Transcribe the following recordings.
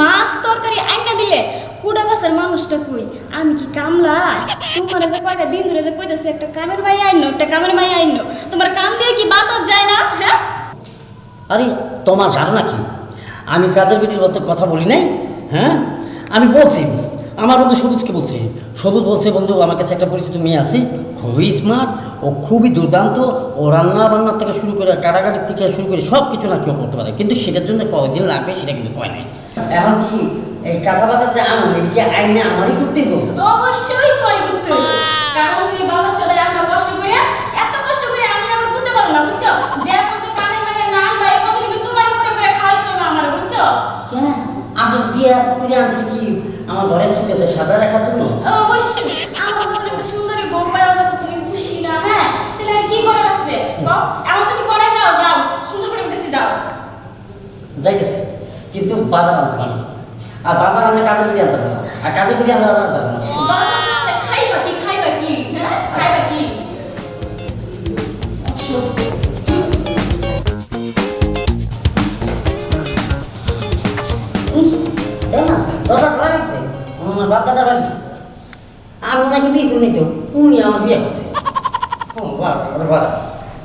মাছ তরকারি আইনা দিলে কুড়া বাসার মানুষটা কই? আমি কি কামলা? তোমার যে কয়টা দিন ধরে যে কইতেছে, একটা কামের মাই আইনো একটা কামের মাই আইনো তোমার কাম দিয়ে কি বাতাস যায় না? হ্যাঁ? আরে, তোমার জানো নাকি আমি কাজের বেটির কথা বলি নাই? হ্যাঁ? আমি বলছি, আমার বন্ধু সবুজকে বলছি। সবুজ বলছে, বন্ধু, আমার কাছে একটা পরিচিত মেয়ে আছে। খুবই স্মার্ট ও খুবই দুর্দান্ত। ও রান্না বান্নার থেকে শুরু করে কাটাকাটির থেকে শুরু করে সব কিছু না কেউ করতে পারে। কিন্তু সেটার জন্য কয়দিন লাগবে সেটা কিন্তু কয় নাই। এখন কি এই কাঁচা বাজার যে আনো এটিকে আইনে আমারই করতে হবে অবশ্যই করে করতে। কারণ তুমি বাবার সাথে এত কষ্ট করে এত কষ্ট করে আমি আবার করতে পারব না বুঝছ? যে কত কানে মানে নাম বা কত কিন্তু তোমার করে করে খাওয়াইতে হবে আমার বুঝছ? কেন আপনার বিয়ে করে আনছি কি? আমার ঘরের সুখেছে সাজা রাখার জন্য অবশ্যই। আমার মতন একটা সুন্দরী পাওয়া তো তুমি খুশি না হ্যাঁ? তাহলে কি করার আছে? এখন তুমি করাই যাও যাও। সুন্দর করে বেশি যাও। যাইতেছে। বাজার আনতে পারব আর বাজার আনলে কাজের বিড়ি আনতে পারব আর কাজের বিড়ি আনলে বাজার আনতে পারব আমার বাপ দাদা বাড়ি। আমি ওনাকে বিয়ে করে নিত উনি আমার বিয়ে করছে।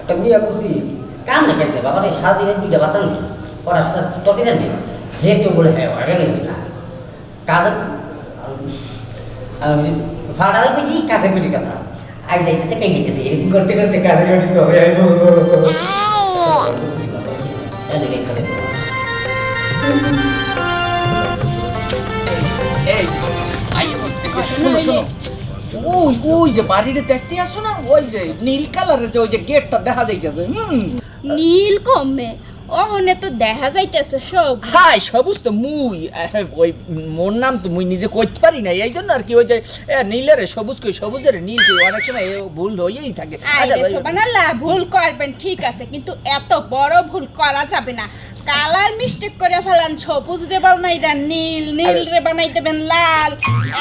একটা বিয়ে কাম না বাবা দুইটা বাচ্চা নেই পড়াশোনা টপি দেন হে বলে হ্যাঁ ওটা নেই না আমি ফাটারে পেয়েছি কাজের পিঠি কথা আই যাইতেছে কে গেতেছে এরকম করতে করতে কাজের পিঠি কবে আইবো ওই ওই যে বাড়িতে দেখতে আসো না ওই যে নীল কালারের যে ওই যে গেটটা দেখা যাইতেছে হুম নীল কমে অহনে তো দেখা যাইতেছে সব। হাই সবুজ তো মুই ওই মোর নাম তো মুই নিজে কইতে পারি না এই জন্য আর কি ওই যে নীলের সবুজ কই সবুজের নীল কই অনেক সময় ভুল হয়েই থাকে। আচ্ছা, ভুল করবেন ঠিক আছে কিন্তু এত বড় ভুল করা যাবে না। কালার মিস্টেক করে ফেলান সবুজ রে বানাই দেন নীল নীল রে বানাই দেবেন লাল।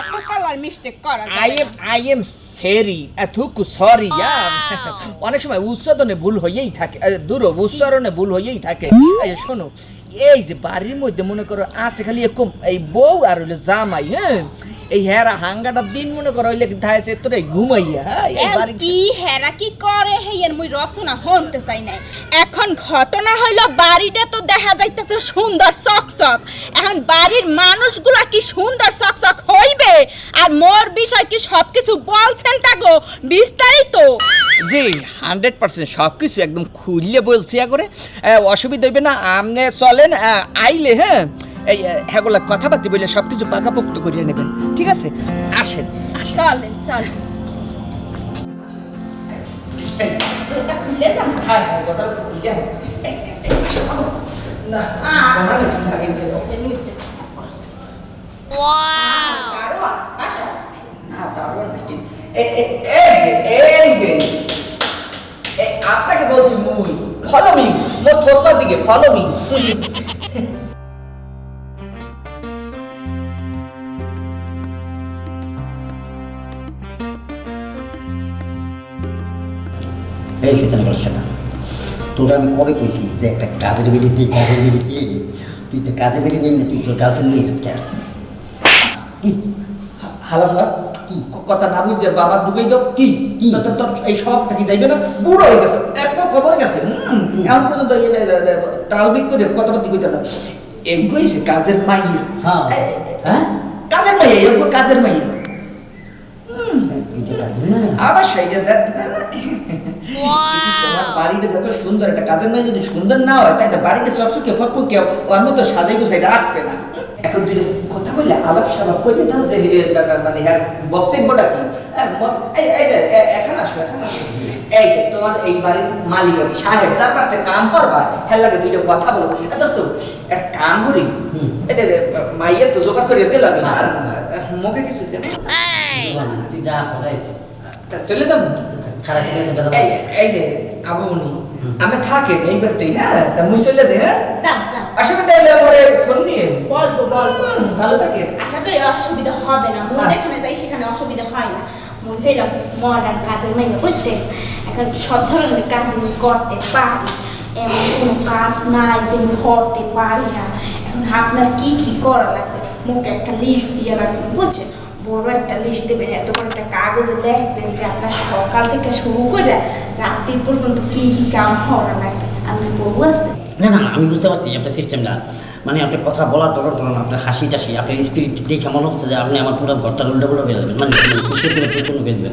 এত কালার মিস্টেক করা I am I am sorry এথুকু sorry অনেক সময় উচ্চারণে ভুল হয়েই থাকে দূর উচ্চারণে ভুল হয়েই থাকে। শোনো এই যে বাড়ির মধ্যে মনে করো আছে খালি এরকম এই বউ আর হইল জামাই হ্যাঁ? এই হেরা হাঙ্গাটার দিন মনে করো হইলে ধাইছে তোর এই ঘুমাইয়া হ্যাঁ কি হেরা কি করে হেয়ের মুই রচনা হনতে চাই না এখন ঘটনা হইল বাড়িটা তো দেখা যাইতেছে সুন্দর চকচক। এখন বাড়ির মানুষগুলা কি সুন্দর চকচক হইবে? আর মোর বিষয় কি সবকিছু বলছেন তা তাগো বিস্তারিত? জি হান্ড্রেড পার্সেন্ট সব কিছু একদম খুললে বলছি করে অসুবিধা হইবে না আপনি চলেন আইলে হ্যাঁ? এই হ্যাগুলা কথাবার্তা বললে সব কিছু পাকাপোক্ত করিয়ে নেবেন ঠিক আছে আসেন চলেন হ্যাঁ হ্যাঁ খুলিয়া আপনাকে বলছি মুই ফলো মি মোর দিকে ফলো মি এই সুতরাং বলো সেটা তোরা আমি কবে কইছি যে একটা কাজের বেড়ি দিয়ে কাজের বেড়ি দিয়ে তুই তো কাজের বেড়ি নিয়ে তুই তোর গার্লফ্রেন্ড নিয়েছিস কেন? কি? হালা হালা কি? কথা না বুঝছে বাবা ডুবেই দাও কি? কি? তোর এই স্বভাবটা কি যাইবে না? বুড়ো হয়ে গেছে এত খবর গেছে। এখন পর্যন্ত এ, এ, করে কথাবার্তি কইতে না এগুলোই সে কাজের মাইয়া হ্যাঁ হ্যাঁ কাজের মাইয়া কাজের মাইয়া আবার সেই যে তোমার বাড়িটা যত সুন্দর একটা কাজের মেয়ে যদি সুন্দর না হয় একটা বাড়িটা ওর মতো সাজাই গুছাই রাখবে না। এখন দুটো কথা বললে আলাপ সালাপ করে দাও যে মানে হ্যাঁ বক্তব্যটা কি? এখানে আসো এখন আসো। এই যে তোমার এই বাড়ির মালিক সাহেব যার পারতে কাম করবা হ্যাঁ লাগে দুইটা কথা বলো। এ দোস্ত একটা কাম করি তো জোগাড় করে দিলাম মুখে কিছু দেবে যা চলে যাব। করে এই যে আবুনি আমি থাকে এই হ্যাঁ? তা মুই চলে যাই হ্যাঁ? যান যান অসুবিধা হলে পরে ফোন দিয়ে ভালো থাকে। আশা করি অসুবিধা হবে না। মুই হ্যাঁ। যেখানে যাই সেখানে অসুবিধা হয় না। মুই হইলাম মডার্ন কাজের মেয়ে বুঝছে এখন সব ধরনের কাজ করতে পারি। এমন কোনো কাজ নাই যে আমি করতে পারি না এখন আপনার কি কি করা লাগবে মুখে একটা লিস্ট দিয়ে রাখবেন বুঝছেন বড় একটা লিস্ট দেবেন এত বড় একটা কাগজে লিখবেন যে আপনার সকাল থেকে শুরু করে রাত্রি পর্যন্ত কি কি কাম করা লাগবে আপনি বউ আছে না না না, আমি বুঝতে পারছি আপনার সিস্টেমটা মানে আপনার কথা বলা তখন তখন আপনার হাসি টাসি আপনার স্পিরিট দেখে মনে হচ্ছে যে আপনি আমার পুরো ঘরটা উল্টো পুরো ফেলে দেবেন। মানে খুশকি করে প্রচণ্ড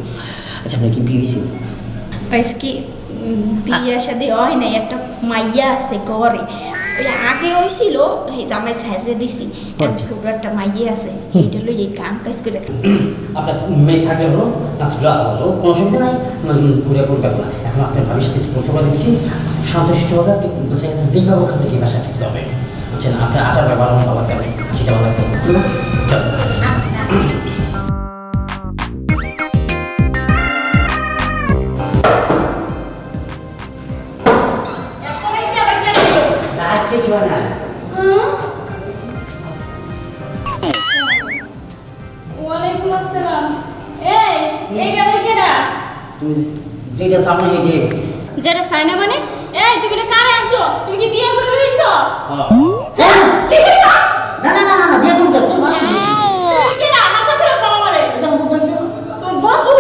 আচ্ছা আপনি কি হয়েছে আজকে বিয়ে শাদি হয় নাই একটা মাইয়া আছে ঘরে। আগে হয়েছিল এই জামাই সাইডে দিছি। ছোট একটা মাইয়া আছে এইটা লই এই কাম কাজ করে খাই। আপনার মেয়ে থাকলে হলো না থাকলে হলো কোনো অসুবিধা নাই। মানে ঘুরে ঘুরে ব্যাপার না এখন আপনার ভাবির সাথে কথা দিচ্ছি। সন্তুষ্ট হবে আপনি বোঝা গেছে যেভাবে ওখান থেকে বাসা ঠিকতে হবে। বুঝছেন আপনার আচার ব্যবহার বাবা যাবে সেটা বুঝছেন চলো। এই এইটা আপনি কেডা? তুমি যেটা সামনে হেঁটে যেটা সাইনা মানে? এই তুমি এটা কারে আনছো? তুমি কি বিয়ে করে লইছো? ঠিক আছে? না না না না না বিয়ে করুন তো তোমার তুমি কেডা? আশা করে কাম আমারে। এটা বলতে আছে। তোর বন্ধু?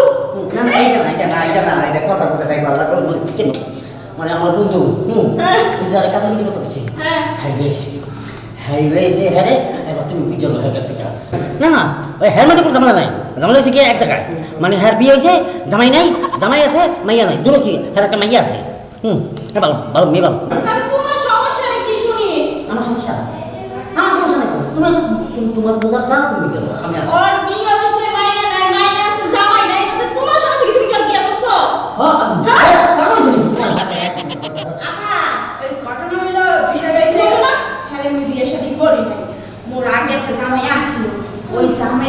না না এটা না এটা না এটা না এটা কথা কথা তাই বলা কেন? মানে আমার বন্ধু হুম যারা কথা বলতে কত কিছু হ্যাঁ। হাইওয়েছে হাইওয়েছে হ্যাঁ রে এবার তুমি বুঝছ লোকের কাছ থেকে না না ওই হ্যার মধ্যে কোনো ঝামেলা নাই। ঝামেলা হয়েছে কি? এক জায়গায়। মানে হ্যার বিয়ে হয়েছে জামাই নাই জামাই আছে মাইয়া নাই। দুটো কি? হ্যাঁ একটা মাইয়া আছে। হুম হ্যাঁ ভালো ভালো মেয়ে ভালো তোমার সমস্যাটা কি শুনি? আমার সমস্যা? আমার সমস্যা নাই। তোমার তোমার বোঝার দাম তুমি আমি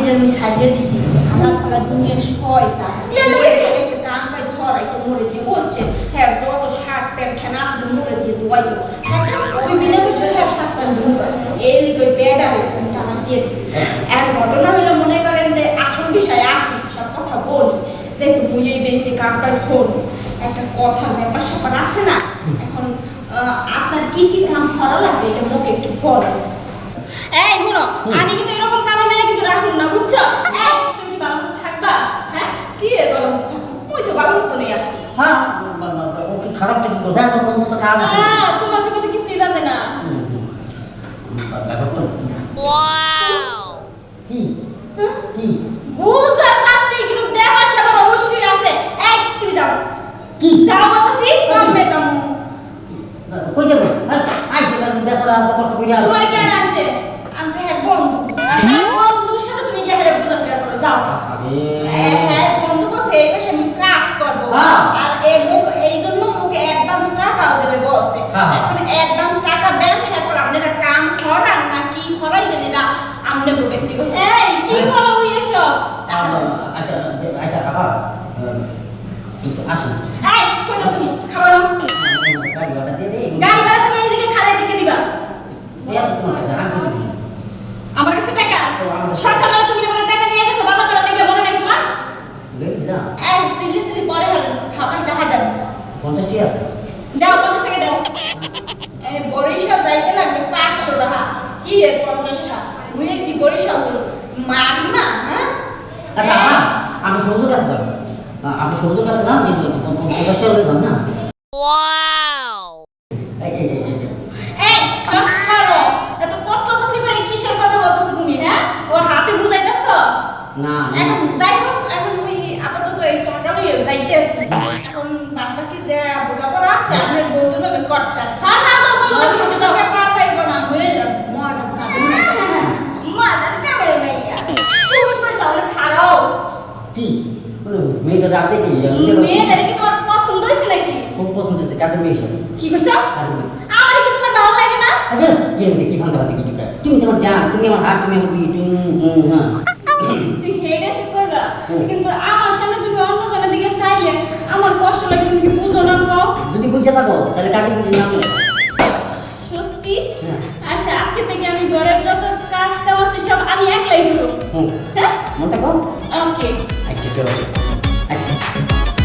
জামাইটার মুই ছাড়িয়ে দিছি। আমার ফলে দুনিয়ার শয়তান। মোরে একটা কাম কাজ করাইতো, মোরে দিয়ে বলছে, হ্যাঁ, যত শার্ট প্যান্ট মোরে দিয়ে ধোয়াইতো। হ্যাঁ, ওই বিনা কিছু হ্যাঁ, শার্ট প্যান্ট। এই লিগে ওই আমি টাকা দিয়ে দিছি। আর ঘটনা হইল মনে করেন যে আসল বিষয়ে আসি সব কথা বলি যেহেতু মুই এই কাম কাজ করব একটা কথা ব্যাপার স্যাপার আছে না এখন আপনার কি কি কাম করা লাগে এটা মুখে একটু বলেন এই শুনো আমি কিন্তু এরকম কামের মেয়ে কিন্তু রাখুন না বুঝছ? তুমি কি থাকবা হ্যাঁ? কি এর বলো মুই তো ভালো মতো নেই আছি। হ্যাঁ বা- বা- বা- ও কি খারাপটা কি করছে হ্যাঁ তোর মতো কাজ আছে। হ্যাঁ, তোমার সাথে তো না। ব্যাপার তো কি? কি? ব্যাপার স্যাপার অবশ্যই আছে। এই তুমি যাও। কি? যাও বলতেছি কমবে যাব? কই যাব? হ্যাঁ আইসে না বেচারা কষ্ট করে তোমার কেন আছে আনছে হ্যাঁ বন্ধু বন্ধুর সাথে তুমি গিয়ে হেরে বুঝা ফেরা করো যাও হ্যাঁ, হ্যাঁ বন্ধু বলছে এই মাসে আমি কাজ করব হ্যাঁ। আর এই মুখ এই জন্য মুখে অ্যাডভান্স টাকাও দেবে বলছে হ্যাঁ। এখন অ্যাডভান্স টাকা দেন এরপর আপনারা কাম করান না কি করাইবেন এটা আপনি ব্যক্তিগত এই কি বলো ওই এসব আচ্ছা আচ্ছা বাবা আসুন এই কই যাও তুমি খাবার নাও। গাড়ি ভাড়া দিয়ে দে গাড়ি ভাড়া তুমি এইদিকে খাড়াই দিকে দিবা এই তোমার কাছে আমি তো দিই। আমার কাছে টাকা সকালবেলা তুমি আমার টাকা নিয়ে গেছো বাবা করার লেগে মনে নেই তোমার দেখছিস না এক সিলি সিলি পরে হলেন সকাল দেখা যাবে পঞ্চাশটি আছে। দাও পঞ্চাশ টাকা দাও। এই বরিশাল যাইতে লাগবে পাঁচশো টাকা। কি এর পঞ্চাশ টাকা মুই কি বরিশাল? মাগ না হ্যাঁ? আচ্ছা আপা আমি সমুদ্রের কাছে যাব আপনি সমুদ্রের কাছে যান এই পঞ্চাশটা হলে যান না। কি? মেয়েটা রাতে কি? মেয়েটারে কি তোমার পছন্দ নাকি? খুব পছন্দ কাছে মেয়ে কি কইছো? আমার কি তোমার ভালো লাগে না? আচ্ছা কি আমি কি ফান্তা ফান্তি কিছু খাই তুমি তোমার জান তুমি আমার হাত তুমি আমার তুমি হ্যাঁ। তুই হেডে সে করবা। কিন্তু আমার সামনে তুমি অন্য জনের দিকে চাইলে আমার কষ্ট লাগে তুমি কি বুঝো না কও? যদি বুঝে থাকো তাহলে কাছে বুঝে না সত্যি? হ্যাঁ। আচ্ছা আজকে থেকে আমি ঘরের যত কাজ কাম আছে সব আমি একলাই করব। হ্যাঁ? মন থাকো। ওকে। А теперь...